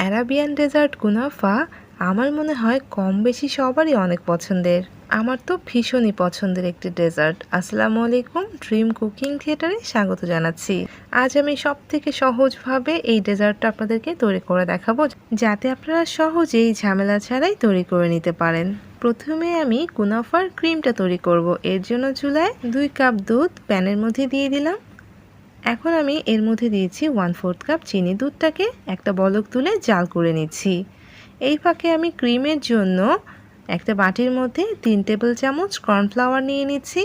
Arabian dessert কুনাফা আমার মনে হয় কম বেশি সবারই অনেক পছন্দের। আমার তো ভীষণই পছন্দের একটি ডেজার্ট। আসসালামু আলাইকুম, ড্রিম কুকিং থিয়েটারে স্বাগত জানাচ্ছি। আজ আমি সব থেকে সহজভাবে এই ডেজার্টটা আপনাদেরকে তৈরি করে দেখাবো, যাতে আপনারা সহজেই ঝামেলা ছাড়াই তৈরি করে নিতে পারেন। প্রথমে আমি কুনাফার ক্রিমটা তৈরি করব। এর জন্য চুলায় দুই কাপ দুধ প্যানের মধ্যে দিয়ে দিলাম। এখন আমি এর মধ্যে দিয়েছি ওয়ান ফোর্থ কাপ চিনি দুধটাকে, একটা বলক তুলে জাল করে নিচ্ছি। এই ফাঁকে আমি ক্রিমের জন্য একটা বাটির মধ্যে তিন টেবিল চামচ কর্নফ্লাওয়ার নিয়ে নিচ্ছি,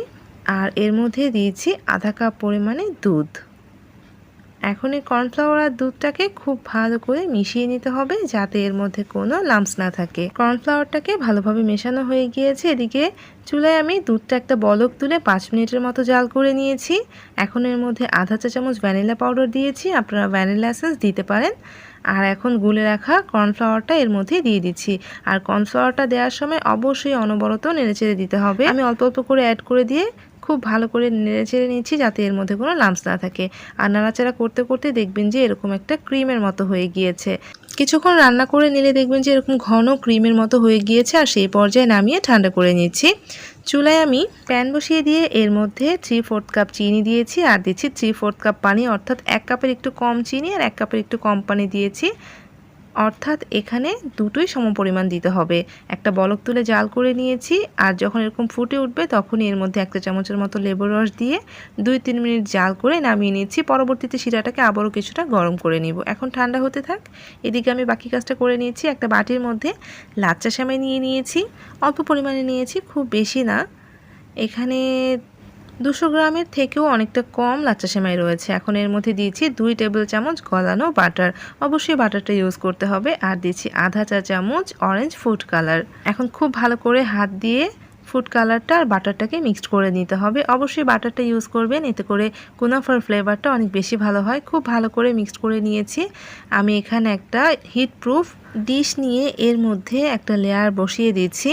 আর এর মধ্যে দিয়েছি আধা কাপ পরিমাণে দুধ। এখন এই কর্নফ্লাওয়ার আর দুধটাকে খুব ভালো করে মিশিয়ে নিতে হবে যাতে এর মধ্যে কোনো লাম্পস না থাকে। কর্নফ্লাওয়ারটাকে ভালোভাবে মেশানো হয়ে গিয়েছে। এদিকে চুলায় আমি দুধটা একটা বলক তুলে পাঁচ মিনিটের মতো জাল করে নিয়েছি। এখন এর মধ্যে আধা চা চামচ ভ্যানিলা পাউডার দিয়েছি। আপনারা ভ্যানিলা এসেন্স দিতে পারেন। আর এখন গুলে রাখা কর্নফ্লাওয়ারটা এর মধ্যে দিয়ে দিচ্ছি। আর কর্নফ্লাওয়ারটা দেওয়ার সময় অবশ্যই অনবরত নেড়েচেড়ে দিতে হবে। আমি অল্প অল্প করে অ্যাড করে দিয়ে খুব ভালো করে নেড়েচেড়ে নিচ্ছি যাতে এর মধ্যে কোনো লাম্পস না থাকে। আর নাড়াচাড়া করতে করতে দেখবেন যে এরকম একটা ক্রিমের মতো হয়ে গিয়েছে। কিছুক্ষণ রান্না করে নিলে দেখবেন যে এরকম ঘন ক্রিমের মতো হয়ে গিয়েছে আর সেই পর্যায়ে নামিয়ে ঠান্ডা করে নিচ্ছি। চুলায় আমি প্যান বসিয়ে দিয়ে এর মধ্যে থ্রি ফোর্থ কাপ চিনি দিয়েছি আর দিচ্ছি থ্রি ফোর্থ কাপ পানি, অর্থাৎ এক কাপের একটু কম চিনি আর এক কাপের একটু কম পানি দিয়েছি। অর্থাৎ এখানে দুটোই সমপরিমাণ দিতে হবে। একটা বলক তুলে জাল করে নিয়েছি, আর যখন এরকম ফুটে উঠবে তখনই এর মধ্যে একটা চামচের মতো লেবুর রস দিয়ে দুই তিন মিনিট জাল করে নামিয়ে নিয়েছি পরবর্তীতে শিরাটাকে আবারও কিছুটা গরম করে নিব। এখন ঠান্ডা হতে থাক। এদিকে আমি বাকি কাজটা করে নিয়েছি। একটা বাটির মধ্যে লাচ্চা সেমাই নিয়ে নিয়েছি। অল্প পরিমাণে নিয়েছি, খুব বেশি না। এখানে দুশো গ্রামের থেকেও অনেকটা কম লাচ্চা সেমাই রয়েছে। এখন এর মধ্যে দিয়েছি দুই টেবিল চামচ গলানো বাটার। অবশ্যই বাটারটা ইউজ করতে হবে। আর দিয়েছি আধা চা চামচ অরেঞ্জ ফুড কালার এখন খুব ভালো করে হাত দিয়ে ফুড কালারটা আর বাটারটাকে মিক্সড করে নিতে হবে। অবশ্যই বাটারটা ইউজ করবেন। এতে করে কুনাফার ফ্লেভারটা অনেক বেশি ভালো হয়। খুব ভালো করে মিক্সড করে নিয়েছি। আমি এখানে একটা হিট প্রুফ ডিশ নিয়ে এর মধ্যে একটা লেয়ার বসিয়ে দিচ্ছি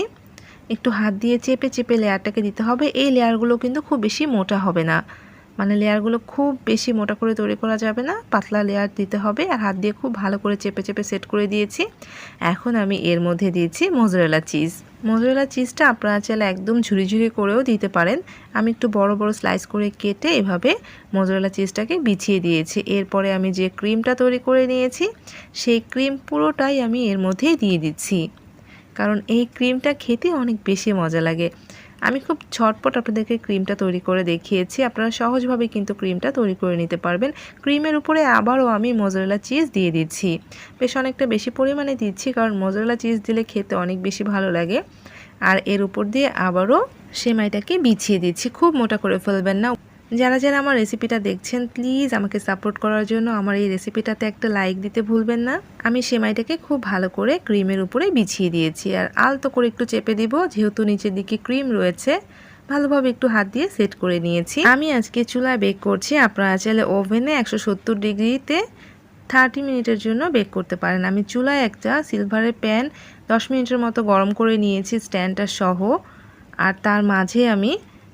একটু হাত দিয়ে চেপে চেপে লেয়ারটাকে দিতে হবে। এই লেয়ারগুলো কিন্তু খুব বেশি মোটা হবে না। মানে লেয়ারগুলো খুব বেশি মোটা করে তৈরি করা যাবে না। পাতলা লেয়ার দিতে হবে আর হাত দিয়ে খুব ভালো করে চেপে চেপে সেট করে দিয়েছি। এখন আমি এর মধ্যে দিয়েছি মজুরেলা চিজ। মজুরেলা চিজটা আপনারা চাইলে একদম ঝুড়ি ঝুড়ি করেও দিতে পারেন। আমি একটু বড় বড় স্লাইস করে কেটে এভাবে মজুরেলা চিজটাকে বিছিয়ে দিয়েছি। এরপরে আমি যে ক্রিমটা তৈরি করে নিয়েছি, সেই ক্রিম পুরোটাই আমি এর মধ্যেই দিয়ে দিচ্ছি। কারণ এই ক্রিমটা খেতে অনেক বেশি মজা লাগে। আমি খুব ঝটপট আপনাদেরকে ক্রিমটা তৈরি করে দেখিয়েছি। আপনারা সহজভাবে কিন্তু ক্রিমটা তৈরি করে নিতে পারবেন। ক্রিমের উপরে আবারও আমি মজরেলা চিজ দিয়ে দিচ্ছি। বেশ অনেকটা বেশি পরিমাণে দিচ্ছি কারণ মজরেলা চিজ দিলে খেতে অনেক বেশি ভালো লাগে। আর এর উপর দিয়ে আবারও সেমাইটাকে বিছিয়ে দিচ্ছি। খুব মোটা করে ফেলবেন না। যারা যারা আমার রেসিপিটা দেখছেন প্লিজ আমাকে সাপোর্ট করার জন্য আমার এই রেসিপিটাতে একটা লাইক দিতে ভুলবেন না। আমি সেমাইটাকে খুব ভালো করে ক্রিমের উপরে বিছিয়ে দিয়েছি আর আলতো করে একটু চেপে দিব, যেহেতু নিচের দিকে ক্রিম রয়েছে। ভালোভাবে একটু হাত দিয়ে সেট করে নিয়েছি। আমি আজকে চুলায় বেক করছি। আপনারা চাইলে ওভেনে একশো সত্তর ডিগ্রিতে থার্টি মিনিটের জন্য বেক করতে পারেন। আমি চুলায় একটা সিলভারের প্যান দশ মিনিটের মতো গরম করে নিয়েছি স্ট্যান্ডটা সহ। আর তার মাঝে আমি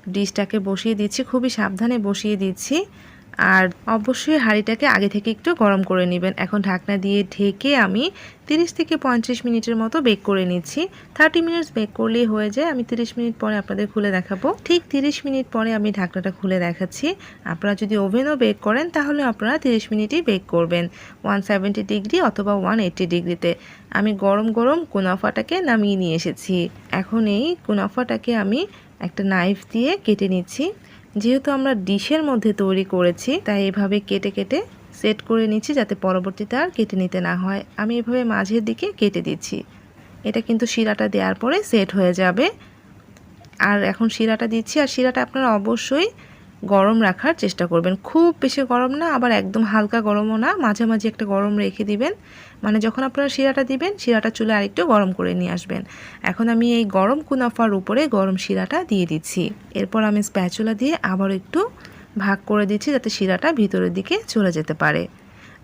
ডিশটাকে বসিয়ে দিচ্ছি, খুবই সাবধানে বসিয়ে দিচ্ছি। আর অবশ্যই হাঁড়িটাকে আগে থেকে একটু গরম করে নেবেন। এখন ঢাকনা দিয়ে ঢেকে আমি 30 থেকে পঁয়ত্রিশ মিনিটের মতো বেক করে নিচ্ছি। থার্টি মিনিটস বেক করলেই হয়ে যায়। আমি 30 মিনিট পরে আপনাদের খুলে দেখাবো। ঠিক 30 মিনিট পরে আমি ঢাকনাটা খুলে দেখাচ্ছি। আপনারা যদি ওভেনও বেক করেন, তাহলে আপনারা 30 মিনিটই বেক করবেন। ওয়ান সেভেন্টি ডিগ্রি অথবা ওয়ান এইট্টি ডিগ্রিতে। আমি গরম গরম কুনাফাটাকে নামিয়ে নিয়ে এসেছি। এখন এই কুনাফাটাকে আমি একটা নাইফ দিয়ে কেটে নিচ্ছি। যেহেতু আমরা ডিশের মধ্যে তৈরি করেছি, তাই এভাবে কেটে কেটে সেট করে নিচ্ছি যাতে পরবর্তীতে আর কেটে নিতে না হয়। আমি এভাবে মাঝের দিকে কেটে দিচ্ছি। এটা কিন্তু শিরাটা দেওয়ার পরে সেট হয়ে যাবে। আর এখন শিরাটা দিচ্ছি। আর শিরাটা আপনারা অবশ্যই গরম রাখার চেষ্টা করবেন। খুব বেশি গরম না, আবার একদম হালকা গরমও না, মাঝে মাঝে একটা গরম রেখে দিবেন। মানে যখন আপনারা শিরাটা দিবেন, শিরাটা চুলে আরেকটু গরম করে নিয়ে আসবেন। এখন আমি এই গরম কুনাফার উপরে গরম শিরাটা দিয়ে দিচ্ছি। এরপর আমি স্প্যাচুলা দিয়ে আবার একটু ভাগ করে দিচ্ছি, যাতে শিরাটা ভিতরের দিকে চলে যেতে পারে।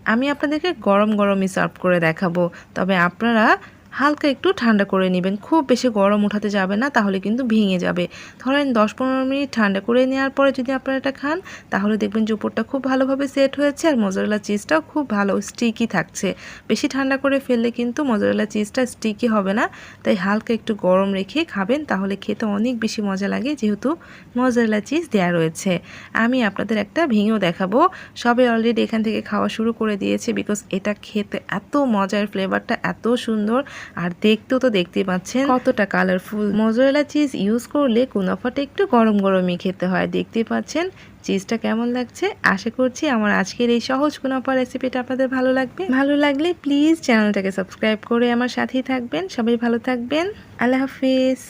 আমি আপনাদেরকে গরম গরমই সার্ভ করে দেখাবো, তবে আপনারা হালকা একটু ঠান্ডা করে নেবেন। খুব বেশি গরম উঠাতে যাবে না, তাহলে কিন্তু ভেঙে যাবে। ধরেন দশ পনেরো মিনিট ঠান্ডা করে নেওয়ার পরে যদি আপনারা এটা খান, তাহলে দেখবেন যে উপরটা খুব ভালোভাবে সেট হয়েছে আর মজারেলা চিজটাও খুব ভালো স্টিকি থাকছে। বেশি ঠান্ডা করে ফেললে কিন্তু মজারেলা চিজটা স্টিকি হবে না। তাই হালকা একটু গরম রেখে খাবেন, তাহলে খেতে অনেক বেশি মজা লাগে যেহেতু মজারেলা চিজ দেওয়া রয়েছে। আমি আপনাদের একটা ভেঙেও দেখাবো। সবে অলরেডি এখান থেকে খাওয়া শুরু করে দিয়েছে বিকজ এটা খেতে এত মজার ফ্লেভারটা এত সুন্দর। আর দেখতেও তো দেখতে পাচ্ছেন কতটা কালারফুল মজরেলা চিজ ইউজ করলে কুনাফাটা একটু গরম গরমই খেতে হয়। দেখতে পাচ্ছেন চিজটা কেমন লাগছে? আশা করছি আমার আজকের এই সহজ কুনাফা রেসিপিটা আপনাদের ভালো লাগবে। ভালো লাগলে প্লিজ চ্যানেলটাকে সাবস্ক্রাইব করে আমার সাথেই থাকবেন। সবাই ভালো থাকবেন। আল্লাহ হাফিজ।